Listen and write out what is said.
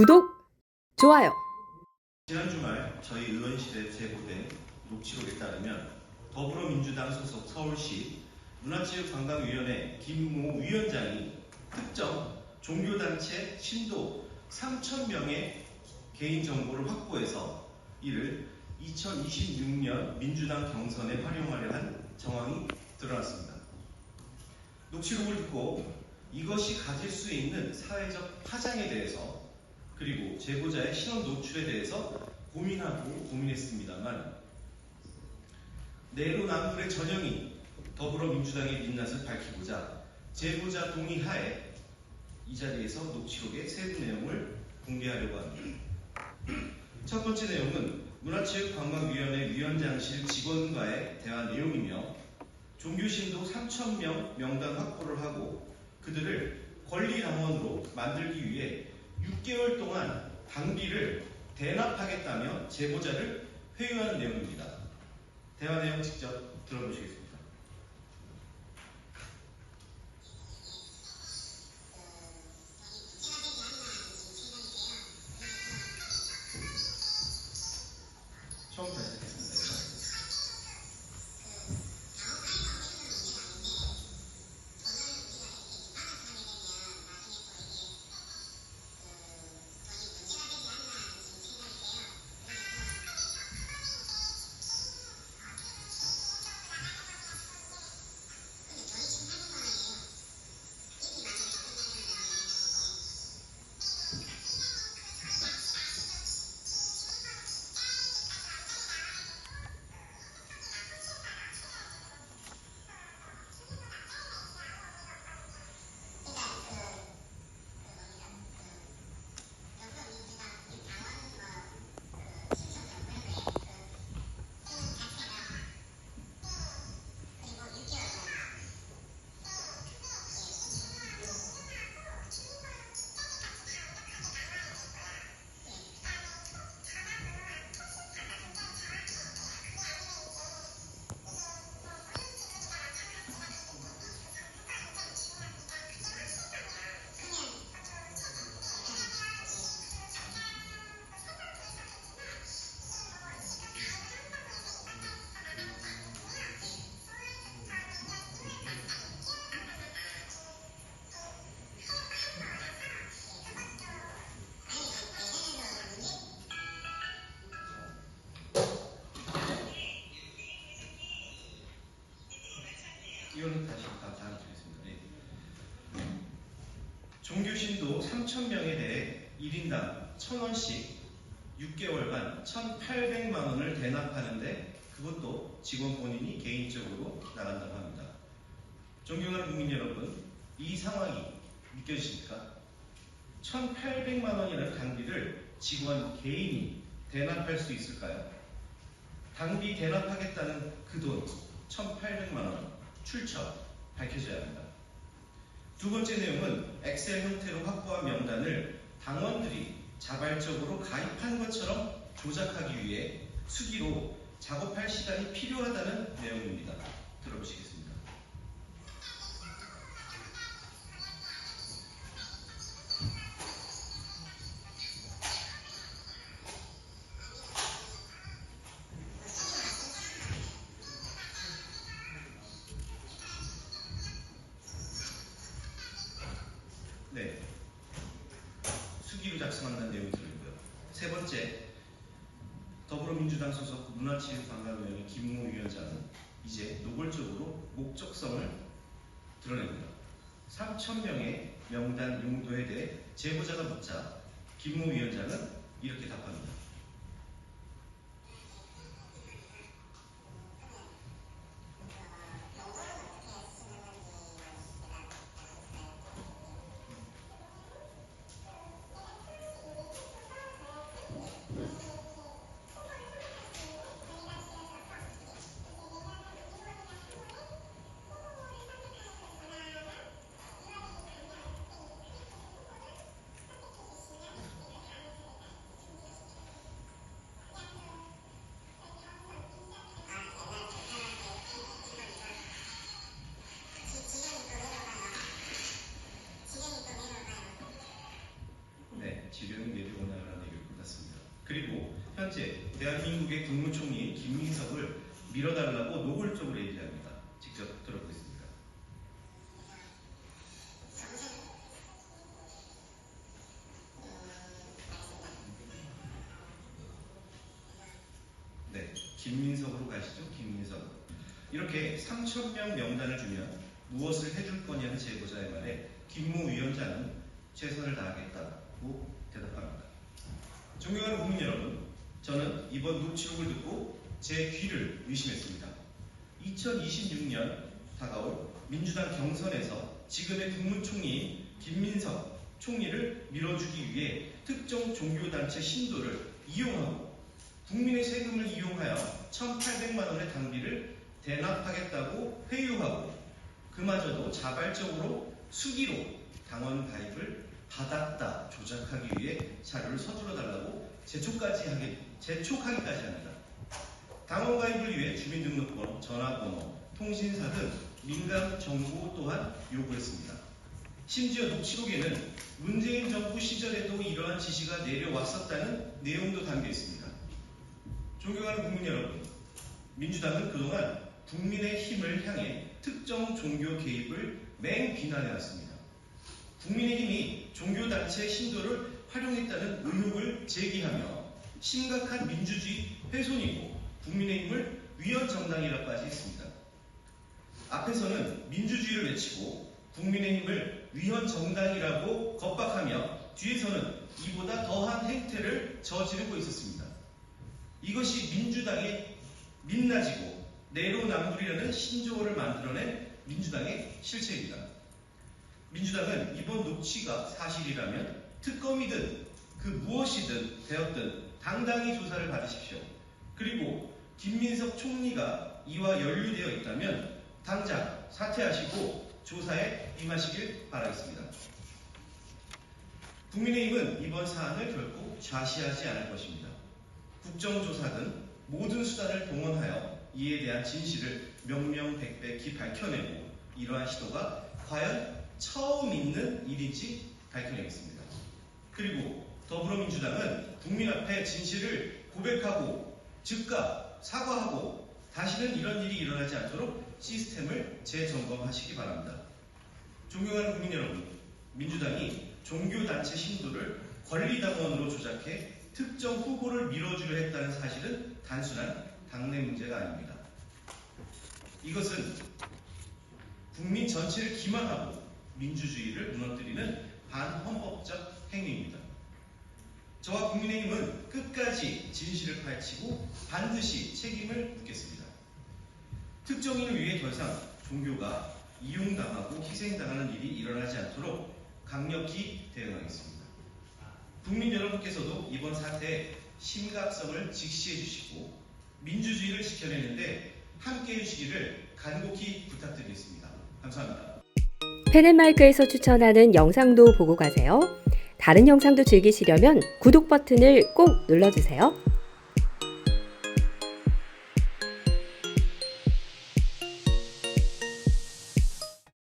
구독, 좋아요. 지난 주말 저희 의원실에 제보된 녹취록에 따르면 더불어민주당 소속 서울시 문화체육관광위원회 김모 위원장이 특정 종교단체 신도 3,000명의 개인정보를 확보해서 이를 2026년 민주당 경선에 활용하려 한 정황이 드러났습니다. 녹취록을 듣고 이것이 가질 수 있는 사회적 파장에 대해서 그리고 제보자의 신원 노출에 대해서 고민하고 고민했습니다만 내로남불의 전형이 더불어민주당의 민낯을 밝히고자 제보자 동의하에 이 자리에서 녹취록의 세부 내용을 공개하려고 합니다. 첫 번째 내용은 문화체육관광위원회 위원장실 직원과의 대화 내용이며 종교신도 3,000명 명단 확보를 하고 그들을 권리당원으로 만들기 위해 6개월 동안 당비를 대납하겠다며 제보자를 회유하는 내용입니다. 대화 내용 직접 들어보시겠습니다. 종교신도 3,000명에 대해 1인당 1,000원씩 6개월간 1,800만 원을 대납하는데 그것도 직원 본인이 개인적으로 나간다고 합니다. 존경하는 국민 여러분, 이 상황이 믿겨지십니까? 1,800만 원이라는 당비를 직원 개인이 대납할 수 있을까요? 당비 대납하겠다는 그 돈 1,800만 원 출처 밝혀져야 합니다. 두 번째 내용은 엑셀 형태로 확보한 명단을 당원들이 자발적으로 가입한 것처럼 조작하기 위해 수기로 작업할 시간이 필요하다는 내용입니다. 들어보시겠습니다. 더불어민주당 소속 문화체육관광위원회 김모 위원장은 이제 노골적으로 목적성을 드러냅니다. 3천 명의 명단 용도에 대해 제보자가 묻자 김모 위원장은 이렇게 답합니다. 대한민국의 국무총리인 김민석을 밀어달라고 노골적으로 얘기합니다. 직접 들어보겠습니다. 네, 김민석으로 가시죠. 김민석. 이렇게 3천 명 명단을 주면 무엇을 해줄 거냐는 제보자의 말에 김모 위원장은 최선을 다하겠다고 대답합니다. 존경하는 국민 여러분, 저는 이번 녹취록을 듣고 제 귀를 의심했습니다. 2026년 다가올 민주당 경선에서 지금의 국무총리인 김민석 총리를 밀어주기 위해 특정 종교단체 신도를 이용하고 국민의 세금을 이용하여 1,800만 원의 당비를 대납하겠다고 회유하고 그마저도 자발적으로 수기로 당원 가입을 받았다 조작하기 위해 자료를 서둘러 달라고 재촉까지 하게 재촉하기까지 합니다. 당원 가입을 위해 주민등록번호, 전화번호, 통신사 등 민감 정보 또한 요구했습니다. 심지어 녹취록에는 문재인 정부 시절에도 이러한 지시가 내려왔었다는 내용도 담겨 있습니다. 존경하는 국민 여러분, 민주당은 그동안 국민의 힘을 향해 특정 종교 개입을 맹 비난해 왔습니다. 국민의 힘이 종교단체 신도를 활용했다는 의혹을 제기하며 심각한 민주주의 훼손이고 국민의힘을 위헌정당이라고까지 했습니다. 앞에서는 민주주의를 외치고 국민의힘을 위헌정당이라고 겁박하며 뒤에서는 이보다 더한 행태를 저지르고 있었습니다. 이것이 민주당의 민낯이고 내로남불이라는 신조어를 만들어낸 민주당의 실체입니다. 민주당은 이번 녹취가 사실이라면 특검이든 그 무엇이든 되었든 당당히 조사를 받으십시오. 그리고 김민석 총리가 이와 연루되어 있다면 당장 사퇴하시고 조사에 임하시길 바라겠습니다. 국민의힘은 이번 사안을 결코 좌시하지 않을 것입니다. 국정조사 등 모든 수단을 동원하여 이에 대한 진실을 명명백백히 밝혀내고 이러한 시도가 과연 처음 있는 일인지 밝혀내겠습니다. 그리고 더불어민주당은 국민 앞에 진실을 고백하고 즉각 사과하고 다시는 이런 일이 일어나지 않도록 시스템을 재점검하시기 바랍니다. 존경하는 국민 여러분, 민주당이 종교단체 신도를 권리당원으로 조작해 특정 후보를 밀어주려 했다는 사실은 단순한 당내 문제가 아닙니다. 이것은 국민 전체를 기만하고 민주주의를 무너뜨리는 반헌법적 행위입니다. 저와 국민의힘은 끝까지 진실을 파헤치고 반드시 책임을 묻겠습니다. 특정인을 위해 더 이상 종교가 이용당하고 희생당하는 일이 일어나지 않도록 강력히 대응하겠습니다. 국민 여러분께서도 이번 사태의 심각성을 직시해 주시고 민주주의를 지켜내는데 함께 해주시기를 간곡히 부탁드리겠습니다. 감사합니다. 펜앤마이크에서 추천하는 영상도 보고 가세요. 다른 영상도 즐기시려면 구독 버튼을 꼭 눌러주세요.